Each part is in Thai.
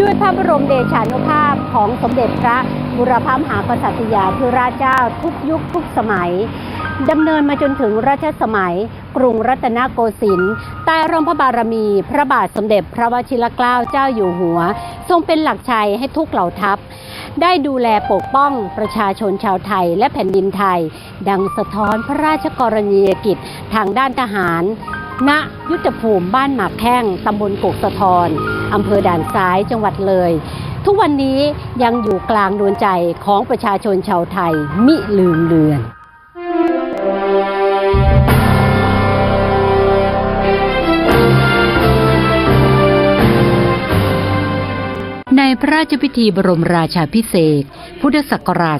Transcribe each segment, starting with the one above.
ด้วยพระบรมเดชานุภาพของสมเด็จพระบุรพมหากษัตริยาธิราชเจ้าทุกยุคทุกสมัยดำเนินมาจนถึงรัชสมัย กรุงรัตนโกสินทร์ใต้ร่มพระบารมี พระบาทสมเด็จพระวชิรเกล้าเจ้าอยู่หัว ทรงเป็นหลักชัยให้ทุกเหล่าทัพ ได้ดูแลปกป้องประชาชนชาวไทยและแผ่นดินไทย ดังสะท้อนพระราชกรณียกิจทางด้านทหาร ณยุทธภูมิบ้านหมากแข้งตำบลกกสะทอนอำเภอด่านซ้ายจังหวัดเลย ทุกวันนี้ยังอยู่กลางดวงใจของประชาชนชาวไทยมิลืมเลือนในพระราชพิธีบรมราชาพิเศษ พุทธศักราช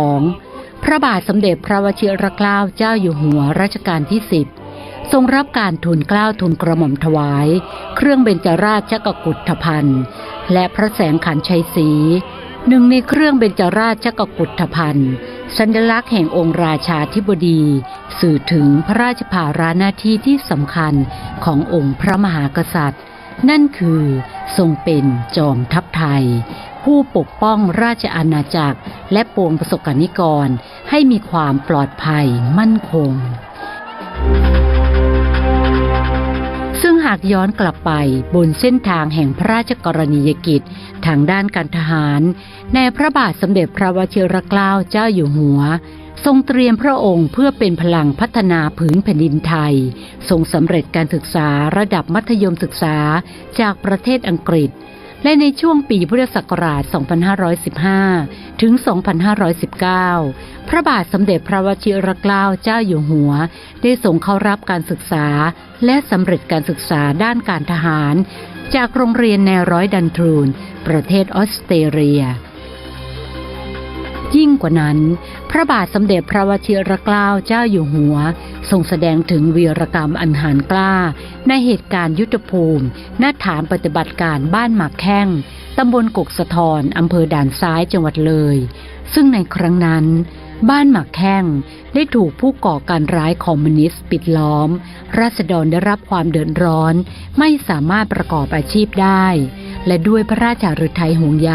2562 พระบาทสมเด็จพระวชิรเกล้าเจ้าอยู่หัวรัชกาลที่ 10 ทรงรับการทูลเกล้าทูลกระหม่อมถวาย เครื่องเบญจราชกกุฏภัณฑ์และพระแสงขันชัยศรีหนึ่งในเครื่องเบญจราชกกุฏภัณฑ์สัญลักษณ์แห่งองค์ราชาธิบดี สื่อถึงพระราชภาระหน้าที่ที่สำคัญขององค์พระมหากษัตริย์ นั่นคือทรงเป็นจอมทัพไทย ผู้ปกป้องราชอาณาจักร และปวงประสบกนิกร ให้มีความปลอดภัยมั่นคงซึ่งหากย้อนกลับไปบนเส้นทางแห่งพระราชกรณียกิจ ทางด้านการทหาร ในพระบาทสมเด็จพระวชิรเกล้าเจ้าอยู่หัว ทรงเตรียมพระองค์เพื่อเป็นพลังพัฒนาผืนแผ่นดินไทย ทรงสำเร็จการศึกษาระดับมัธยมศึกษาจากประเทศอังกฤษ และในช่วงปีพุทธศักราช 2515 ถึง 2519 พระบาทสมเด็จพระวชิรเกล้าเจ้าอยู่หัว ได้ส่งเข้ารับการศึกษา และสำเร็จการศึกษาด้านการทหาร จากโรงเรียนแนวร้อยดันทรูน ประเทศออสเตรเลีย ยิ่งกว่านั้น พระบาทสมเด็จพระวชิรเกล้าเจ้าอยู่หัวทรงแสดงถึงวีรกรรมอันหารกล้า ในเหตุการณ์ยุทธภูมิณฐานปฏิบัติการบ้านหมากแข้งตำบลกกสะทอนอำเภอด่านซ้ายจังหวัดเลย ซึ่งในครั้งนั้น บ้านหมากแข้งได้ถูกผู้ก่อการร้ายคอมมิวนิสต์ปิดล้อม ราษฎรได้รับความเดือดร้อน ไม่สามารถประกอบอาชีพได้ และด้วยพระราชาฤทัยห่วงใย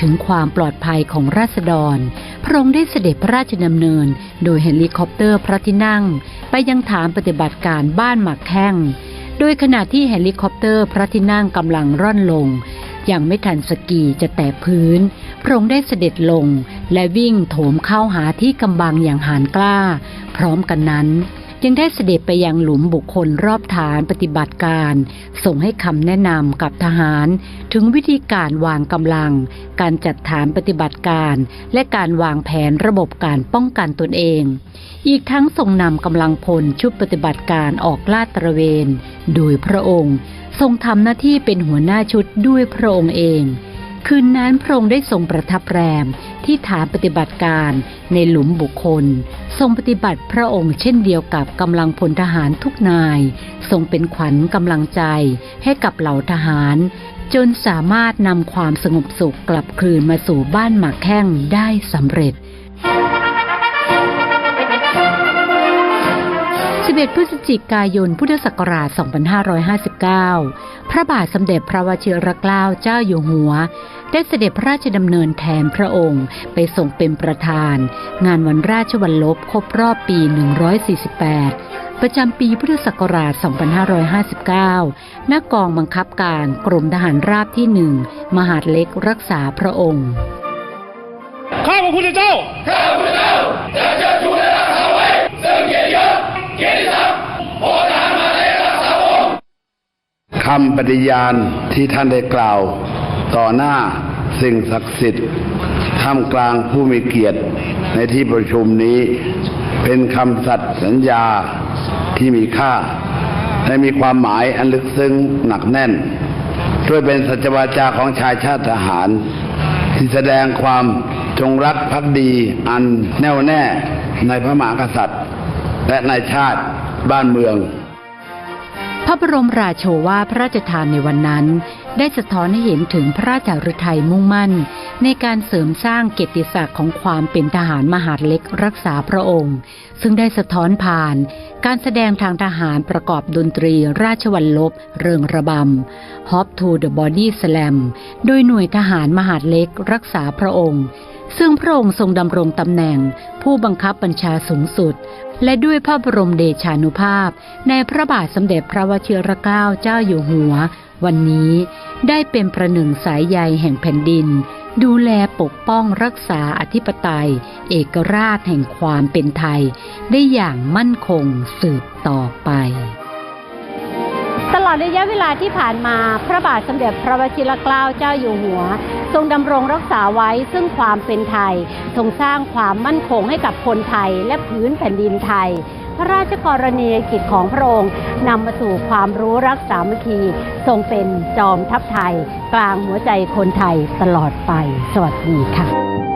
ถึงความปลอดภัยของราษฎร พระองค์ได้เสด็จพระราชดำเนิน โดยเฮลิคอปเตอร์พระที่นั่ง ไปยังฐานปฏิบัติการบ้านหมากแข้งโดยขณะที่เฮลิคอปเตอร์พระที่นั่งกำลังร่อนลง ยังไม่ทันสกีจะแตะพื้น พระองค์ได้เสด็จลง และวิ่งโถมเข้าหาที่กำบังอย่างหานกล้า พร้อมกันนั้นยังได้เสด็จไปยังหลุมบุคคลรอบฐานปฏิบัติการ ส่งให้คำแนะนำกับทหาร ถึงวิธีการวางกำลัง การจัดฐานปฏิบัติการ และการวางแผนระบบการป้องกันตนเอง อีกทั้งส่งนำกำลังพลชุดปฏิบัติการออกลาดตระเวน โดยพระองค์ ทรงทำหน้าที่เป็นหัวหน้าชุดด้วยพระองค์เอง คืนนั้นพระองค์ได้ทรงประทับแรมที่ฐานปฏิบัติการในหลุมบุคคล ทรงปฏิบัติพระองค์เช่นเดียวกับกำลังพลทหารทุกนาย ทรงเป็นขวัญกำลังใจให้กับเหล่าทหาร จนสามารถนำความสงบสุขกลับคืนมาสู่บ้านหมากแข้งได้สำเร็จ 11 พฤศจิกายน พุทธศักราช 2559 พระบาทสมเด็จพระวชิรเกล้าเจ้าอยู่หัว ได้เสด็จพระราชดำเนินแทนพระองค์ไปส่งเป็นประธาน งานวันราชวัลลบครบรอบปี 148 ประจำปีพุทธศักราช 2559 ณ กองบังคับการกรมทหารราบที่หนึ่ง มหาดเล็กรักษาพระองค์ ข้าพระพุทธเจ้า คำปฏิญาณที่ท่านได้กล่าว ต่อหน้าสิ่งศักดิ์สิทธิ์ท่ามกลางผู้มีเกียรติในที่ประชุมนี้ เป็นคำสัตย์สัญญาที่มีค่า และมีความหมายอันลึกซึ้งหนักแน่น ด้วยเป็นสัจวาจาของชายชาติทหาร ที่แสดงความจงรักภักดีอันแน่วแน่ในพระมหากษัตริย์ และในชาติบ้านเมือง พระบรมราโชวาพระราชทานในวันนั้น ได้สะท้อนให้เห็นถึงพระราชฤทัยมุ่งมั่น ในการเสริมสร้างเกียรติศักดิ์ของความเป็นทหารมหาดเล็กรักษาพระองค์ ซึ่งได้สะท้อนผ่าน การแสดงทางทหารประกอบดนตรีราชวัลลบ เริงระบำ Hop to the Body Slam โดยหน่วยทหารมหาดเล็กรักษาพระองค์ ซึ่งพระองค์ทรงดำรงตำแหน่ง ผู้บังคับบัญชาสูงสุด และด้วยพระบรมเดชานุภาพ ในพระบาทสมเด็จพระวชิรเกล้าเจ้าอยู่หัว วันนี้ได้เป็นประหนึ่งสายใยแห่งแผ่นดิน ดูแลปกป้องรักษาอธิปไตย เอกราชแห่งความเป็นไทย ได้อย่างมั่นคงสืบต่อไปตลอดระยะเวลาที่ผ่านมา พระบาทสมเด็จพระวชิรเกล้าเจ้าอยู่หัว ทรงดำรงรักษาไว้ซึ่งความเป็นไทย ทรงสร้างความมั่นคงให้กับคนไทยและพื้นแผ่นดินไทย พระราชกรณียกิจของพระองค์นำมาสู่ความรู้รักสามัคคี ทรงเป็นจอมทัพไทย กลางหัวใจคนไทยตลอดไป สวัสดีค่ะ